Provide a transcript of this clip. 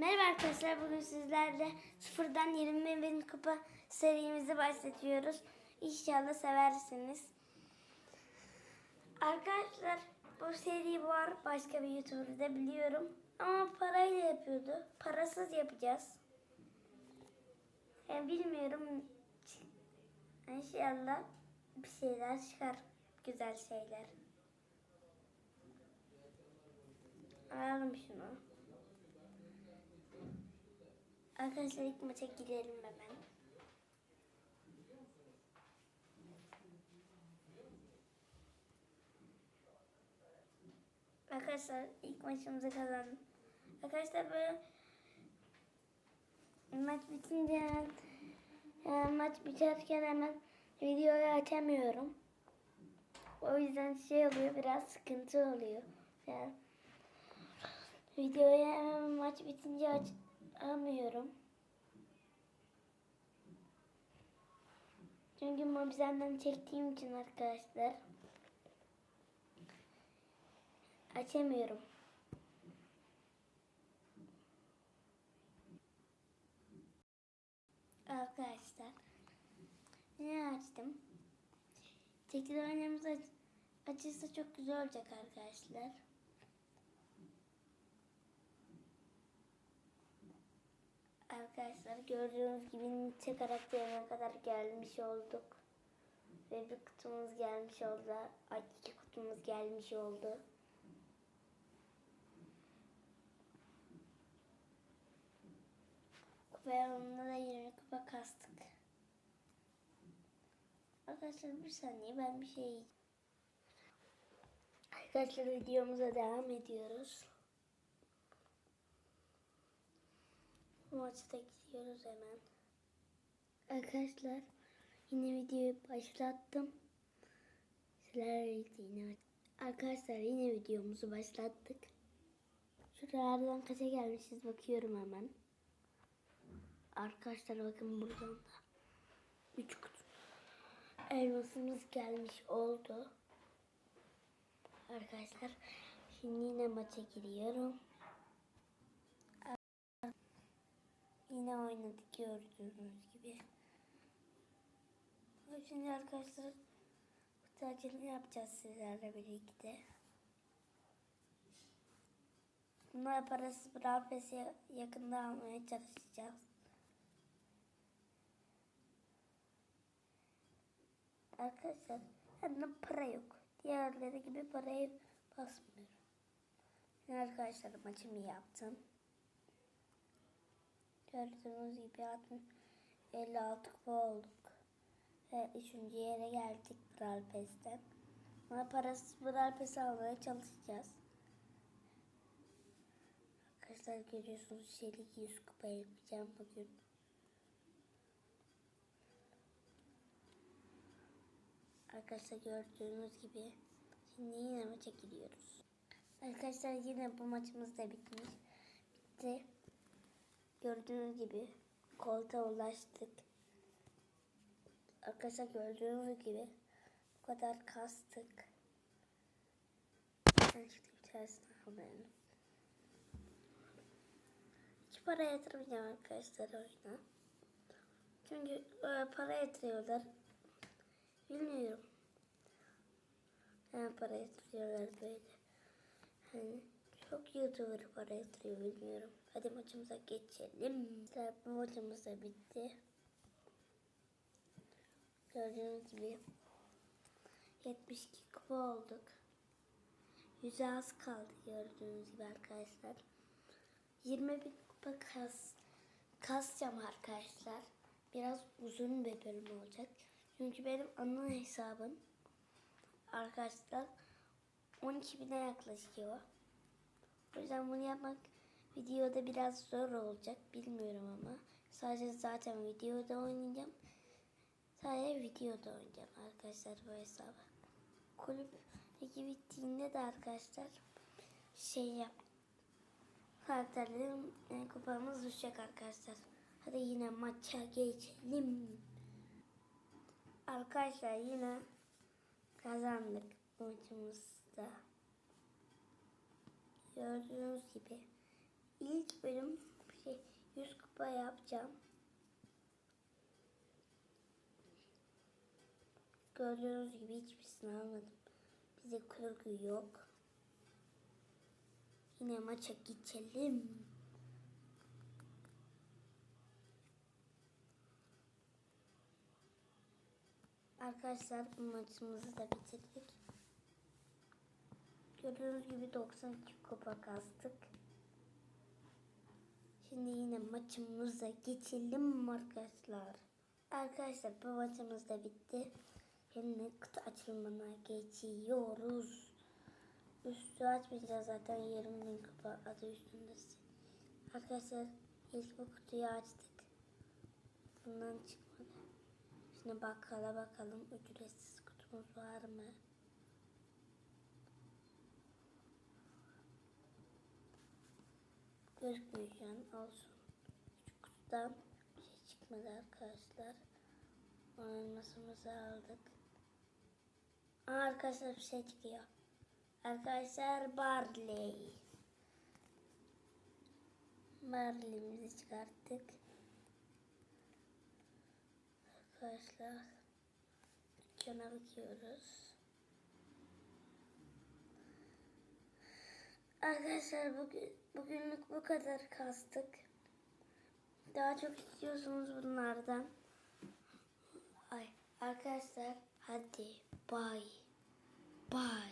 Merhaba arkadaşlar. Bugün sizlerle sıfırdan 20 bin kupa serimizi başlatıyoruz. İnşallah seversiniz. Arkadaşlar bu seri var başka bir YouTuber'da biliyorum. Ama parayla yapıyordu. Parasız yapacağız. Yani bilmiyorum. İnşallah bir şeyler çıkar. Güzel şeyler. Alalım şunu. Arkadaşlar ilk maça girelim hemen. Arkadaşlar ilk maçımızı kazandık. Arkadaşlar böyle maç bitince yani maç biterken hemen videoyu açamıyorum. O yüzden şey oluyor biraz sıkıntı oluyor. Yani videoyu hemen maç bitince açamıyorum. Çünkü mobizenden çektiğim için arkadaşlar açamıyorum. Arkadaşlar ne açtım? Tekrar oynamamız aç açılsa çok güzel olacak arkadaşlar. Arkadaşlar gördüğünüz gibi Nietzsche karakterine kadar gelmiş olduk. Ve bir kutumuz gelmiş oldu. Ay iki kutumuz gelmiş oldu. Kupa yanında da 20 kupa kastık. Arkadaşlar bir saniye ben bir şey Arkadaşlar videomuza devam ediyoruz. Maçta gidiyoruz hemen. Arkadaşlar yine videoyu başlattım. Sizlerle yine Arkadaşlar yine videomuzu başlattık. Şuralardan kaça gelmişiz bakıyorum hemen. Arkadaşlar bakın buradan da 3 kutu elmasımız gelmiş oldu. Arkadaşlar şimdi yine maça giriyorum. Yine oynadık gördüğünüz gibi. Şimdi arkadaşlar kutu açılımı yapacağız sizlerle birlikte. Bunlar parası Brawl yakında almaya çalışacağız. Arkadaşlar bende para yok. Diğerleri gibi parayı basmıyorum. Arkadaşlar maçımı yaptım. Gördüğünüz gibi 60, 56 kupa olduk. Ve üçüncü yere geldik Brawl Pass'ten. Ama parasız Brawl almaya çalışacağız. Arkadaşlar görüyorsunuz çelik 100 kupa yapacağım bugün. Arkadaşlar gördüğünüz gibi şimdi yine maça gidiyoruz. Arkadaşlar yine bu maçımız da bitmiş. Bitti. Gördüğünüz gibi koltuğa ulaştık. Arkadaşlar gördüğünüz gibi bu kadar kastık. Ben şimdi tanesini alayım. Hiç para yatırmayacağım arkadaşlar oyuna. Çünkü e, para yatırıyorlar. Bilmiyorum. Yani para yatırıyorlar böyle. Hani çok YouTuber para yatırıyor bilmiyorum. Hadi maçımıza geçelim. Bu maçımız da bitti. Gördüğünüz gibi 72 kupa olduk. Yüze az kaldı gördüğünüz gibi arkadaşlar. 20 bin kupa kas, kasacağım arkadaşlar. Biraz uzun bir bölüm olacak. Çünkü benim ana hesabım arkadaşlar 12 bine yaklaşıyor. O yüzden bunu yapmak videoda biraz zor olacak. Bilmiyorum ama. Sadece zaten videoda oynayacağım. Sadece videoda oynayacağım arkadaşlar bu hesabı. Kulüp ligi bittiğinde de arkadaşlar şey yap. Karakterlerim yani kupamız düşecek arkadaşlar. Hadi yine maça geçelim. Arkadaşlar yine kazandık maçımızda. Gördüğünüz gibi ilk bölüm şey 100 kupa yapacağım. Gördüğünüz gibi hiçbirisini almadım. Bize kurgu yok. Yine maça geçelim. Arkadaşlar bu maçımızı da bitirdik. Gördüğünüz gibi 92 kupa kastık. Şimdi yine maçımıza geçelim arkadaşlar. Arkadaşlar bu maçımız da bitti. Şimdi kutu açılımına geçiyoruz. Üstü açmayacağız zaten 20 bin kupa adı üstünde. Arkadaşlar ilk bu kutuyu açtık. Bundan çıkmadı. Şimdi bakkala bakalım ücretsiz kutumuz var mı? Gözükmüyor şu an olsun. Kutudan bir şey çıkmadı arkadaşlar. Onun elmasımızı aldık. Aa, arkadaşlar bir şey çıkıyor. Arkadaşlar Barley. Barley'imizi çıkarttık. Arkadaşlar dükkana bakıyoruz. Arkadaşlar bugün bugünlük bu kadar kastık. Daha çok istiyorsunuz bunlardan. Ay arkadaşlar hadi bay bay.